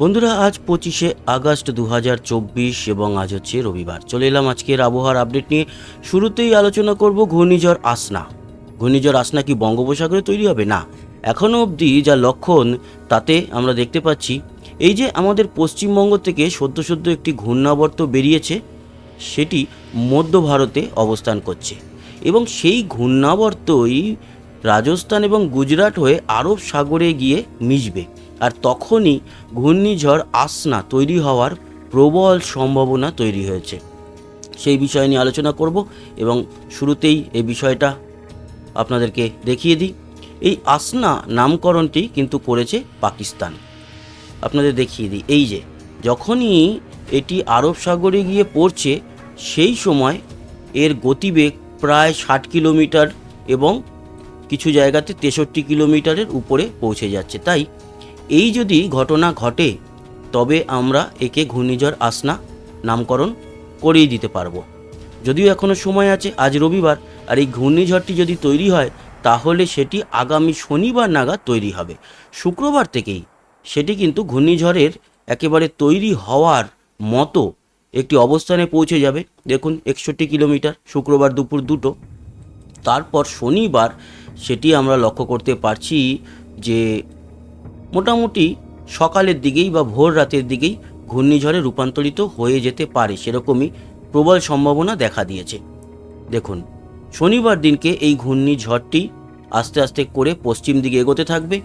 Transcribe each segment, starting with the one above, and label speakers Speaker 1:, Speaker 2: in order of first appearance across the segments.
Speaker 1: বন্ধুরা, আজ পঁচিশে আগস্ট দু হাজার চব্বিশ এবং আজ হচ্ছে রবিবার। চলে এলাম আজকের আবহাওয়ার আপডেট নিয়ে। শুরুতেই আলোচনা করব ঘূর্ণিঝড় আসনা। ঘূর্ণিঝড় আসনা কি বঙ্গোপসাগরে তৈরি হবে? না। এখনও অবধি যা লক্ষণ, তাতে আমরা দেখতে পাচ্ছি, এই যে আমাদের পশ্চিমবঙ্গ থেকে সদ্য সদ্য একটি ঘূর্ণাবর্ত বেরিয়েছে, সেটি মধ্য ভারতে অবস্থান করছে। এবং সেই ঘূর্ণাবর্তই রাজস্থান এবং গুজরাট হয়ে আরব সাগরে গিয়ে মিশবে। আর তখনই ঘূর্ণিঝড় আসনা তৈরি হওয়ার প্রবল সম্ভাবনা তৈরি হয়েছে। সেই বিষয় নিয়ে আলোচনা করব এবং শুরুতেই এই বিষয়টা আপনাদেরকে দেখিয়ে দিই। এই আসনা নামকরণটি কিন্তু করেছে পাকিস্তান। আপনাদের দেখিয়ে দিই। এই যে, যখনই এটি আরব সাগরে গিয়ে পড়ছে, সেই সময় এর গতিবেগ প্রায় ষাট কিলোমিটার এবং কিছু জায়গাতে তেষট্টি কিলোমিটারের উপরে পৌঁছে যাচ্ছে। তাই এই যদি ঘটনা ঘটে, তবে আমরা একে ঘূর্ণিঝড় আসনা নামকরণ করিয়ে দিতে পারব। যদিও এখনও সময় আছে আজ রবিবার, আর এই ঘূর্ণিঝড়টি যদি তৈরি হয়, তাহলে সেটি আগামী শনিবার নাগাদ তৈরি হবে। শুক্রবার থেকেই সেটি কিন্তু ঘূর্ণিঝড়ের একেবারে তৈরি হওয়ার মতো একটি অবস্থানে পৌঁছে যাবে। দেখুন, একষট্টি কিলোমিটার, শুক্রবার দুপুর দুটো। তারপর শনিবার সেটি আমরা লক্ষ্য করতে পারছি যে মোটামুটি সকালের দিকেই বা ভোর রাতের দিকেই ঘূর্ণিঝড়ে রূপান্তরিত হয়ে যেতে পারে সেরকমই প্রবল সম্ভাবনা দেখা দিয়েছে। দেখুন, শনিবার দিনকে এই ঘূর্ণিঝড়টি আস্তে আস্তে করে পশ্চিম দিকে এগোতে থাকবে।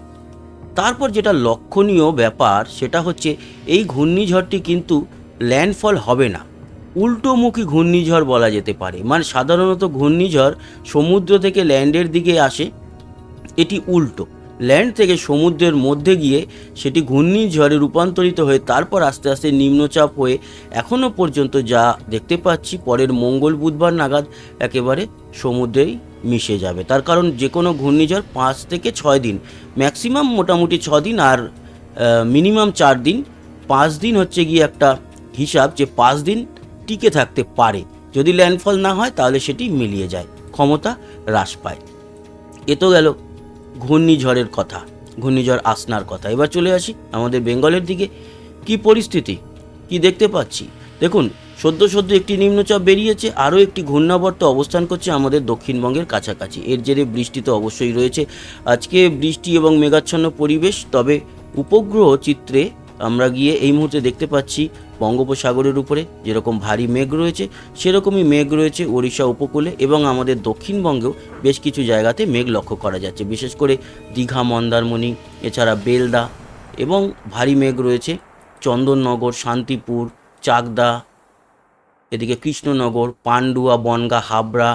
Speaker 1: তারপর যেটা লক্ষণীয় ব্যাপার সেটা হচ্ছে এই ঘূর্ণিঝড়টি কিন্তু ল্যান্ডফল হবে না। উল্টোমুখী ঘূর্ণিঝড় বলা যেতে পারে। মানে সাধারণত ঘূর্ণিঝড় সমুদ্র থেকে ল্যান্ডের দিকে আসে, এটি উল্টো। ল্যান্ড থেকে সমুদ্রের মধ্যে গিয়ে সেটি ঘূর্ণিঝড়ে রূপান্তরিত হয়ে তারপর আস্তে আস্তে নিম্নচাপ হয়ে এখনও পর্যন্ত যা দেখতে পাচ্ছি পরের মঙ্গল বুধবার নাগাদ একেবারে সমুদ্রেই মিশে যাবে। তার কারণ যে কোনো ঘূর্ণিঝড় পাঁচ থেকে ছয় দিন ম্যাক্সিমাম মোটামুটি ছ দিন আর মিনিমাম চার দিন। পাঁচ দিন হচ্ছে গিয়ে একটা হিসাব যে পাঁচ দিন টিকে থাকতে পারে। যদি ল্যান্ডফল না হয় তাহলে সেটি মিলিয়ে যায়, ক্ষমতা হ্রাস পায়। এ তো গেল ঘূর্ণিঝড়ের কথা, ঘূর্ণিঝড় আসনার কথা। এবার চলে আসি আমাদের বেঙ্গলের দিকে। কি পরিস্থিতি? কি দেখতে পাচ্ছি? দেখুন, সদ্য সদ্য একটি নিম্নচাপ বেরিয়েছে, আরও একটি ঘূর্ণাবর্ত অবস্থান করছে আমাদের দক্ষিণবঙ্গের কাছাকাছি। এর জেরে বৃষ্টি তো অবশ্যই রয়েছে। আজকে বৃষ্টি এবং মেঘাচ্ছন্ন পরিবেশ, তবে উপগ্রহ চিত্রে আমরা গিয়ে এই মুহূর্তে দেখতে পাচ্ছি বঙ্গোপসাগরের উপরে যেরকম ভারী মেঘ রয়েছে, সেরকমই মেঘ রয়েছে ওড়িশা উপকূলে এবং আমাদের দক্ষিণবঙ্গেও বেশ কিছু জায়গাতে মেঘ লক্ষ্য করা যাচ্ছে। বিশেষ করে দীঘা, মন্দারমণি, এছাড়া বেলদা এবং ভারী মেঘ রয়েছে চন্দননগর, শান্তিপুর, চাকদা, এদিকে কৃষ্ণনগর, পান্ডুয়া, বনগা, হাবড়া,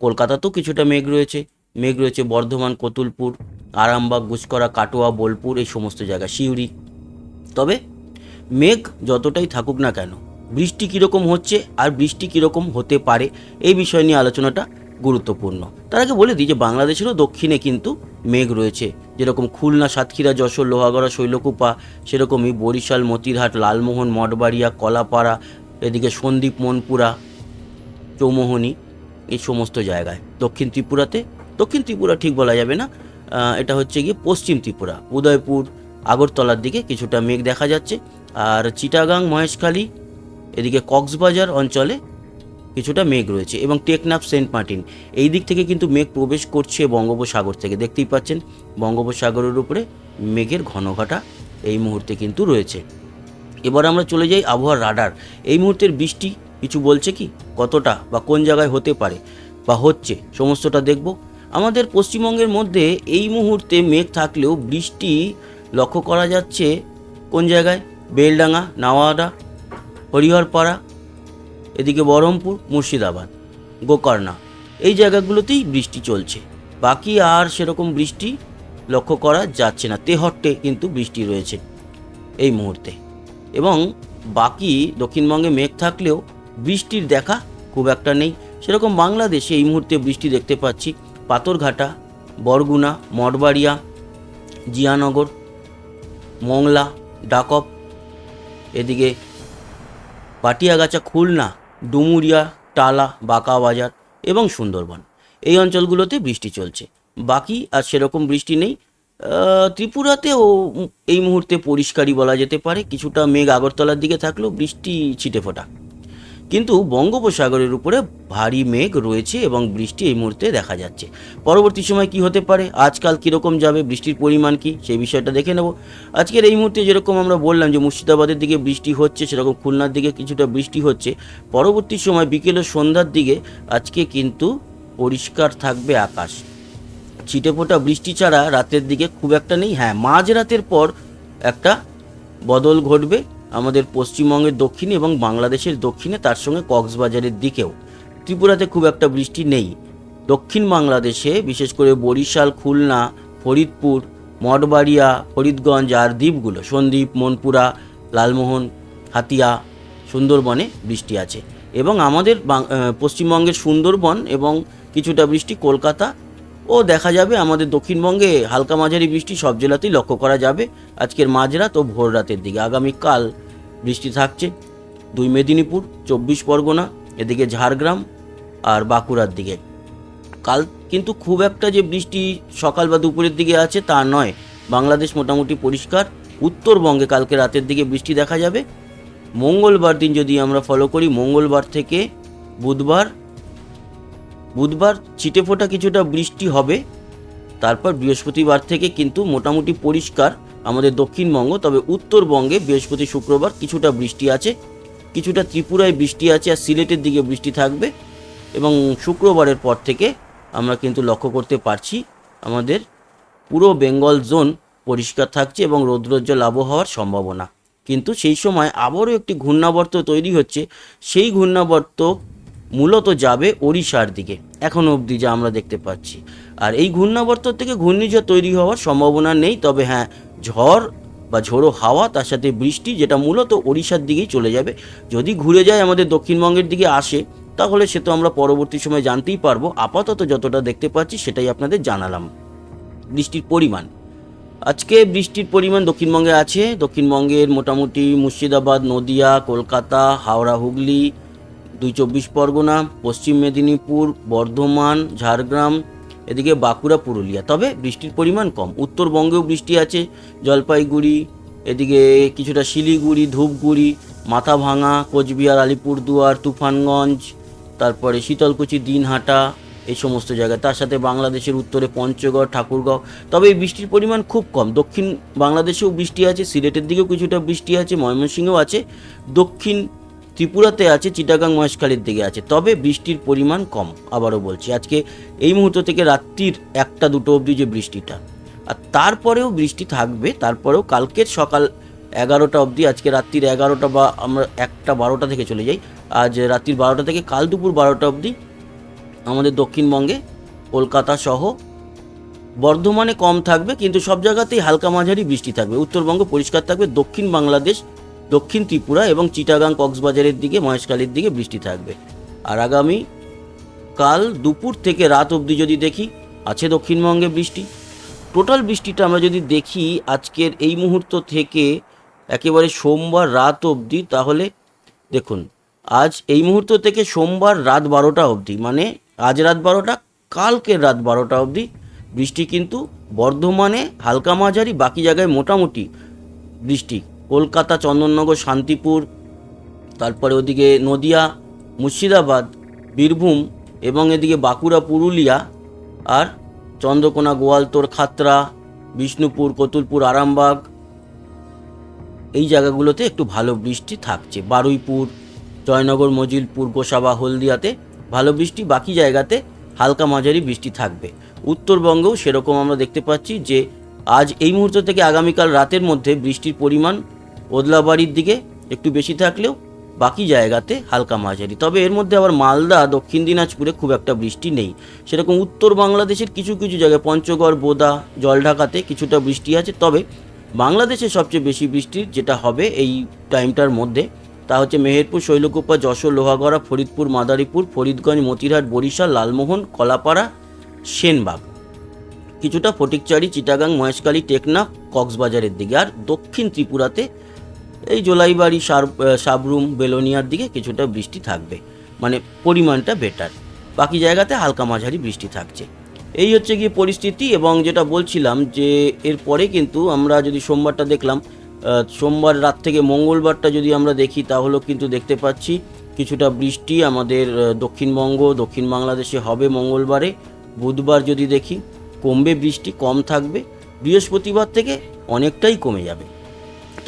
Speaker 1: কলকাতাতেও কিছুটা মেঘ রয়েছে। মেঘ রয়েছে বর্ধমান, কতুলপুর, আরামবাগ গুসকরা কাটোয়া, বোলপুর এই সমস্ত জায়গা সিউড়ি তবে মেঘ যতটাই থাকুক না কেন, বৃষ্টি কীরকম হচ্ছে আর বৃষ্টি কীরকম হতে পারে, এই বিষয় নিয়ে আলোচনাটা গুরুত্বপূর্ণ। তার আগে বলে দিই যে বাংলাদেশেরও দক্ষিণে কিন্তু মেঘ রয়েছে। যেরকম খুলনা, সাতক্ষীরা, যশোর, লোহাগড়া, শৈলকুপা, সেরকমই বরিশাল, মতিরহাট, লালমোহন, মঠবাড়িয়া, কলাপাড়া, এদিকে সন্দীপ, মনপুরা, চৌমোহনী, এই সমস্ত জায়গায়। দক্ষিণ ত্রিপুরাতে, দক্ষিণ ত্রিপুরা ঠিক বলা যাবে না এটা হচ্ছে গিয়ে পশ্চিম ত্রিপুরা, উদয়পুর আগরতলার দিকে কিছুটা মেঘ দেখা যাচ্ছে। আর চিটাগাং, মহেশখালী, এদিকে কক্সবাজার অঞ্চলে কিছুটা মেঘ রয়েছে এবং টেকনাফ, সেন্ট মার্টিন। এই দিক থেকে কিন্তু মেঘ প্রবেশ করছে বঙ্গোপসাগর থেকে। দেখতেই পাচ্ছেন, বঙ্গোপসাগরের উপরে মেঘের ঘনঘটা এই মুহূর্তে কিন্তু রয়েছে। এবার আমরা চলে যাই আবহাওয়ার রাডার। এই মুহূর্তের বৃষ্টি কিছু বলছে কি, কতটা বা কোন জায়গায় হতে পারে বা হচ্ছে, সমস্তটা দেখব। আমাদের পশ্চিমবঙ্গের মধ্যে এই মুহূর্তে মেঘ থাকলেও বৃষ্টি লক্ষ্য করা যাচ্ছে কোন জায়গায়? বেলডাঙ্গা, নাওয়াডা, হরিহরপাড়া, এদিকে বহরমপুর, মুর্শিদাবাদ, গোকর্ণা। এই জায়গাগুলোতেই বৃষ্টি চলছে। বাকি আর সেরকম বৃষ্টি লক্ষ্য করা যাচ্ছে না। তেহট্টে কিন্তু বৃষ্টি রয়েছে এই মুহূর্তে। এবং বাকি দক্ষিণবঙ্গে মেঘ থাকলেও বৃষ্টির দেখা খুব একটা নেই। সেরকম বাংলাদেশে এই মুহূর্তে বৃষ্টি দেখতে পাচ্ছি। পাথরঘাটা, বরগুনা, মঠবাড়িয়া, জিয়ানগর মংলা, ডাকপ, এদিকে পাটিয়াগাছা, খুলনা, ডুমুরিয়া, টালা, বাঁকা বাজার এবং সুন্দরবন। এই অঞ্চলগুলোতে বৃষ্টি চলছে। বাকি আর সেরকম বৃষ্টি নেই। ত্রিপুরাতেও এই মুহূর্তে পরিষ্কারই বলা যেতে পারে। কিছুটা মেঘ আগরতলার দিকে থাকলেও বৃষ্টি ছিটে ফোটা কিন্তু বঙ্গোপসাগরের উপরে ভারী মেঘ রয়েছে এবং বৃষ্টি এই মুহূর্তে দেখা যাচ্ছে। পরবর্তী সময় কি হতে পারে? আজকাল কীরকম যাবে? বৃষ্টির পরিমাণ কি? সেই বিষয়টা দেখে নেব। আজকের এই মুহূর্তে যেরকম আমরা বললাম যে মুর্শিদাবাদের দিকে বৃষ্টি হচ্ছে, সেরকম খুলনার দিকে কিছুটা বৃষ্টি হচ্ছে। পরবর্তী সময় বিকেল ও সন্ধ্যার দিকে আজকে কিন্তু পরিষ্কার থাকবে আকাশ। ছিটেফোঁটা বৃষ্টি ছাড়া রাতের দিকে খুব একটা নেই। হ্যাঁ মাঝ রাতের পর একটা বদল ঘটবে। আমাদের পশ্চিমবঙ্গের দক্ষিণে এবং বাংলাদেশের দক্ষিণে, তার সঙ্গে কক্সবাজারের দিকেও। ত্রিপুরাতে খুব একটা বৃষ্টি নেই। দক্ষিণ বাংলাদেশে, বিশেষ করে বরিশাল, খুলনা, ফরিদপুর, মঠবাড়িয়া, ফরিদগঞ্জ আর দ্বীপগুলো, সন্দ্বীপ, মনপুরা, লালমোহন, হাতিয়া, সুন্দরবনে বৃষ্টি আছে। এবং আমাদের পশ্চিমবঙ্গের সুন্দরবন এবং কিছুটা বৃষ্টি কলকাতা ও দেখা যাবে আমাদের দক্ষিণবঙ্গে হালকা মাঝারি বৃষ্টি সব জেলাতেই লক্ষ্য করা যাবে। আজকের মাঝরাত ও ভোর রাতের দিকে। আগামীকাল বৃষ্টি থাকছে। দুই মেদিনীপুর, চব্বিশ পরগনা, এদিকে ঝাড়গ্রাম আর বাঁকুড়ার দিকে। কাল কিন্তু খুব একটা যে বৃষ্টি সকাল বা দুপুরের দিকে আছে তা নয়। বাংলাদেশ মোটামুটি পরিষ্কার। উত্তরবঙ্গে কালকে রাতের দিকে বৃষ্টি দেখা যাবে। মঙ্গলবার দিন যদি আমরা ফলো করি, মঙ্গলবার থেকে বুধবার বুধবার ছিটেফোঁটা কিছুটা বৃষ্টি হবে। তারপর বৃহস্পতিবার থেকে কিন্তু মোটামুটি পরিষ্কার আমাদের দক্ষিণবঙ্গ, তবে উত্তরবঙ্গে বৃহস্পতি শুক্রবার কিছুটা বৃষ্টি আছে, কিছুটা ত্রিপুরায় বৃষ্টি আছে আর সিলেটের দিকে বৃষ্টি থাকবে এবং শুক্রবারের পর থেকে আমরা কিন্তু লক্ষ্য করতে পারছি আমাদের পুরো বেঙ্গল জোন পরিষ্কার থাকছে এবং রৌদ্রোজ্জ্বল আবহাওয়ার সম্ভাবনা। কিন্তু সেই সময় আবারও একটি ঘূর্ণাবর্ত তৈরি হচ্ছে, সেই ঘূর্ণাবর্ত মূলত যাবে ওড়িশার দিকে। এখনও অবধি যা আমরা দেখতে পাচ্ছি। আর এই ঘূর্ণাবর্ত থেকে ঘূর্ণিঝড় তৈরি হওয়ার সম্ভাবনা নেই, তবে হ্যাঁ ঝড় বা ঝোড়ো হাওয়া, তার সাথে বৃষ্টি, যেটা মূলত ওড়িশার দিকেই চলে যাবে। যদি ঘুরে যায় আমাদের দক্ষিণবঙ্গের দিকে আসে, তাহলে সে তো আমরা পরবর্তী সময় জানতেই পারব। আপাতত যতটা দেখতে পাচ্ছি, সেটাই আপনাদের জানালাম। বৃষ্টির পরিমাণ। আজকে বৃষ্টির পরিমাণ দক্ষিণবঙ্গে আছে। দক্ষিণবঙ্গের মোটামুটি মুর্শিদাবাদ, নদিয়া, কলকাতা, হাওড়া, হুগলি দুই চব্বিশ পরগনা, পশ্চিম মেদিনীপুর, বর্ধমান, ঝাড়গ্রাম, এদিকে বাঁকুড়া, পুরুলিয়া। তবে বৃষ্টির পরিমাণ কম। উত্তরবঙ্গেও বৃষ্টি আছে। জলপাইগুড়ি, এদিকে কিছুটা শিলিগুড়ি, ধূপগুড়ি মাথাভাঙা কোচবিহার, আলিপুরদুয়ার, তুফানগঞ্জ, তারপরে শীতলকুচি, দিনহাটা, এই সমস্ত জায়গায়। তার সাথে বাংলাদেশের উত্তরে পঞ্চগড়, ঠাকুরগাঁও। তবে এই বৃষ্টির পরিমাণ খুব কম। দক্ষিণ বাংলাদেশেও বৃষ্টি আছে, সিলেটের দিকেও কিছুটা বৃষ্টি আছে, ময়মনসিংহেও আছে। দক্ষিণ ত্রিপুরাতে আছে, চিটাগাং মহেশখালীর দিকে আছে। তবে বৃষ্টির পরিমাণ কম, আবারও বলছি। আজকে এই মুহূর্ত থেকে রাত্রির একটা, দুটো অবধি যে বৃষ্টিটা। আর তারপরেও বৃষ্টি থাকবে, তারপরেও কালকের সকাল এগারোটা অবধি, আজকে রাত্রির এগারোটা বা আমরা একটা, বারোটা থেকে চলে যাই। আজ রাত্রির বারোটা থেকে কাল দুপুর বারোটা অবধি আমাদের দক্ষিণবঙ্গে, কলকাতা সহ বর্ধমানে কম থাকবে, কিন্তু সব জায়গাতেই হালকা মাঝারি বৃষ্টি থাকবে। উত্তরবঙ্গ পরিষ্কার থাকবে, দক্ষিণ বাংলাদেশ দক্ষিণ ত্রিপুরা এবং চিটাগাং কক্সবাজারের দিকে, মহেশখালীর দিকে বৃষ্টি থাকবে। আর আগামী কাল দুপুর থেকে রাত অবধি যদি দেখি, আছে দক্ষিণবঙ্গে বৃষ্টি। টোটাল বৃষ্টিটা আমরা যদি দেখি, আজকের এই মুহূর্ত থেকে একেবারে সোমবার রাত অবধি, তাহলে দেখুন, আজ এই মুহূর্ত থেকে সোমবার রাত বারোটা অবধি মানে আজ রাত বারোটা, কালকের রাত বারোটা অবধি বৃষ্টি কিন্তু বর্ধমানে, হালকা মাঝারি, বাকি জায়গায় মোটামুটি বৃষ্টি। কলকাতা, চন্দননগর, শান্তিপুর, তারপরে ওদিকে নদিয়া, মুর্শিদাবাদ, বীরভূম এবং এদিকে বাঁকুড়া, পুরুলিয়া আর চন্দ্রকোনা, গোয়ালতোর, খাতরা, বিষ্ণুপুর, কতুলপুর, আরামবাগ এই জায়গাগুলোতে একটু ভালো বৃষ্টি থাকছে। বারুইপুর, জয়নগর, মজিলপুর, গোসাবা, হলদিয়াতে ভালো বৃষ্টি, বাকি জায়গাতে হালকা মাঝারি বৃষ্টি থাকবে। উত্তরবঙ্গেও সেরকম আমরা দেখতে পাচ্ছি যে আজ এই মুহূর্ত থেকে আগামীকাল রাতের মধ্যে বৃষ্টির পরিমাণ ওদলাবাড়ির দিকে একটু বেশি থাকলেও বাকি জায়গাতে হালকা মাঝারি। তবে এর মধ্যে আবার মালদা, দক্ষিণ দিনাজপুরে খুব একটা বৃষ্টি নেই। সেরকম উত্তর বাংলাদেশের কিছু কিছু জায়গায় পঞ্চগড়, বোদা, জলঢাকাতে কিছুটা বৃষ্টি আছে। তবে বাংলাদেশে সবচেয়ে বেশি বৃষ্টি যেটা হবে এই টাইমটার মধ্যে, তা হচ্ছে মেহেরপুর, শৈলকুপা, যশোর, লোহাগড়া, ফরিদপুর, মাদারীপুর, ফরিদগঞ্জ, মতিরহাট, বরিশাল, লালমোহন, কলাপাড়া, সেনবাগ। কিছুটা ফটিকচারি, চিটাগাং মহেশকালী টেকনাফ, কক্সবাজারের দিকে। আর দক্ষিণ ত্রিপুরাতে এই জোলাইবাড়ি, সার সাবরুম, বেলোনিয়ার দিকে কিছুটা বৃষ্টি থাকবে। মানে পরিমাণটা বেটার বাকি জায়গাতে হালকা মাঝারি বৃষ্টি থাকছে। এই হচ্ছে গিয়ে পরিস্থিতি এবং যেটা বলছিলাম যে এরপরে কিন্তু আমরা যদি সোমবারটা দেখলাম সোমবার রাত থেকে মঙ্গলবারটা যদি আমরা দেখি, তাহলেও কিন্তু দেখতে পাচ্ছি কিছুটা বৃষ্টি আমাদের দক্ষিণবঙ্গ, দক্ষিণ বাংলাদেশে হবে মঙ্গলবারে। বুধবার যদি দেখি, কমবে বৃষ্টি, কম থাকবে। বৃহস্পতিবার থেকে অনেকটাই কমে যাবে।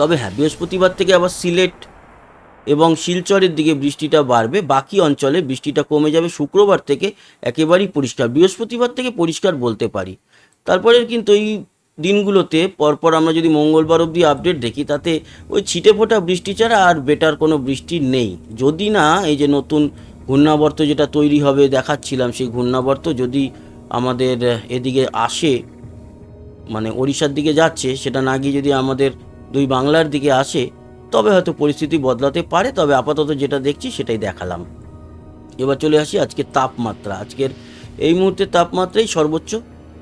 Speaker 1: তবে হ্যাঁ বৃহস্পতিবার থেকে আবার সিলেট এবং শিলচরের দিকে বৃষ্টিটা বাড়বে। বাকি অঞ্চলে বৃষ্টিটা কমে যাবে শুক্রবার থেকে একেবারেই পরিষ্কার। বৃহস্পতিবার থেকে পরিষ্কার বলতে পারি। তারপরে কিন্তু এই দিনগুলোতে পরপর আমরা যদি মঙ্গলবার অবধি আপডেট দেখি, তাতে ওই ছিটে ফোটা বৃষ্টি ছাড়া আর বেটার কোনো বৃষ্টি নেই। যদি না, এই যে নতুন ঘূর্ণাবর্ত যেটা তৈরি হবে দেখাচ্ছিলাম, সেই ঘূর্ণাবর্ত যদি আমাদের এদিকে আসে মানে ওড়িশার দিকে যাচ্ছে, সেটা না গিয়ে যদি আমাদের দুই বাংলার দিকে আসে, তবে হয়তো পরিস্থিতি বদলাতে পারে, তবে আপাতত যেটা দেখছি সেটাই দেখালাম। এবার চলে আসি আজকের তাপমাত্রা। আজকের এই মুহূর্তে তাপমাত্রাই সর্বোচ্চ।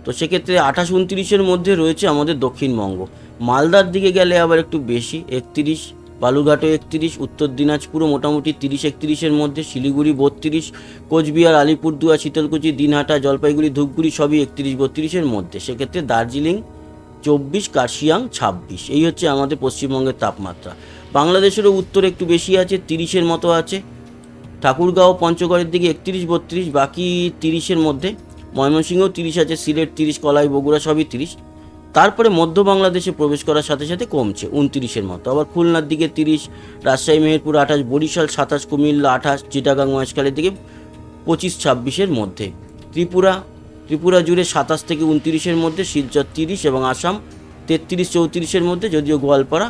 Speaker 1: তো সেক্ষেত্রে আঠাশ উনত্রিশের মধ্যে রয়েছে আমাদের দক্ষিণবঙ্গ। মালদার দিকে গেলে আবার একটু বেশি, একত্রিশ বালুঘাটও একত্রিশ, উত্তর দিনাজপুরও মোটামুটি তিরিশ, একত্রিশের মধ্যে, শিলিগুড়ি বত্রিশ, কোচবিহার, আলিপুরদুয়ার, শীতলকুচি, দিনহাটা, জলপাইগুড়ি, ধূপগুড়ি সবই একত্রিশ, বত্রিশের মধ্যে। সেক্ষেত্রে দার্জিলিং চব্বিশ, কার্শিয়াং ছাব্বিশ। এই হচ্ছে আমাদের পশ্চিমবঙ্গের তাপমাত্রা। বাংলাদেশেরও উত্তরে একটু বেশি আছে, তিরিশের মতো আছে। ঠাকুরগাঁও পঞ্চগড়ের দিকে একত্রিশ, বত্রিশ, বাকি তিরিশের মধ্যে। ময়মনসিংহেও তিরিশ আছে, সিলেট তিরিশ, কলাই, বগুড়া সবই তিরিশ। তারপরে মধ্য বাংলাদেশে প্রবেশ করার সাথে সাথে কমছে, উনত্রিশের মতো। আবার খুলনার দিকে তিরিশ, রাজশাহী, মেহেরপুর আঠাশ, বরিশাল সাতাশ, কুমিল্লা আঠাশ, চিটাগাং, মহেশখালীর দিকে পঁচিশ, ছাব্বিশের মধ্যে। ত্রিপুরা ত্রিপুরা জুড়ে সাতাশ থেকে উনত্রিশের মধ্যে, শিলচর তিরিশ এবং আসাম তেত্রিশ চৌত্রিশের মধ্যে, যদিও গোয়ালপাড়া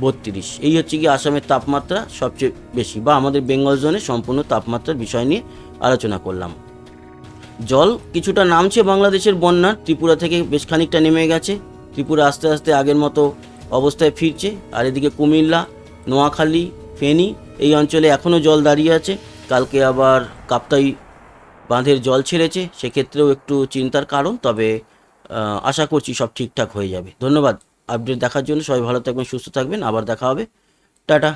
Speaker 1: বত্রিশ। এই হচ্ছে কি আসামের তাপমাত্রা সবচেয়ে বেশি বা আমাদের বেঙ্গল জোনে সম্পূর্ণ তাপমাত্রার বিষয় নিয়ে আলোচনা করলাম। জল কিছুটা নামছে বাংলাদেশের বন্যার, ত্রিপুরা থেকে বেশ খানিকটা নেমে গেছে। ত্রিপুরা আস্তে আস্তে আগের মতো অবস্থায় ফিরছে। আর এদিকে কুমিল্লা, নোয়াখালী, ফেনী এই অঞ্চলে এখনও জল দাঁড়িয়ে আছে। কালকে আবার কাপ্তাই বাঁধের জল ছেড়েছে, সেক্ষেত্রেও একটু চিন্তার কারণ, তবে আশা করছি সব ঠিকঠাক হয়ে যাবে। ধন্যবাদ। আপডেট দেখার জন্য সবাই ভালো থাকবেন, সুস্থ থাকবেন। আবার দেখা হবে। টাটা।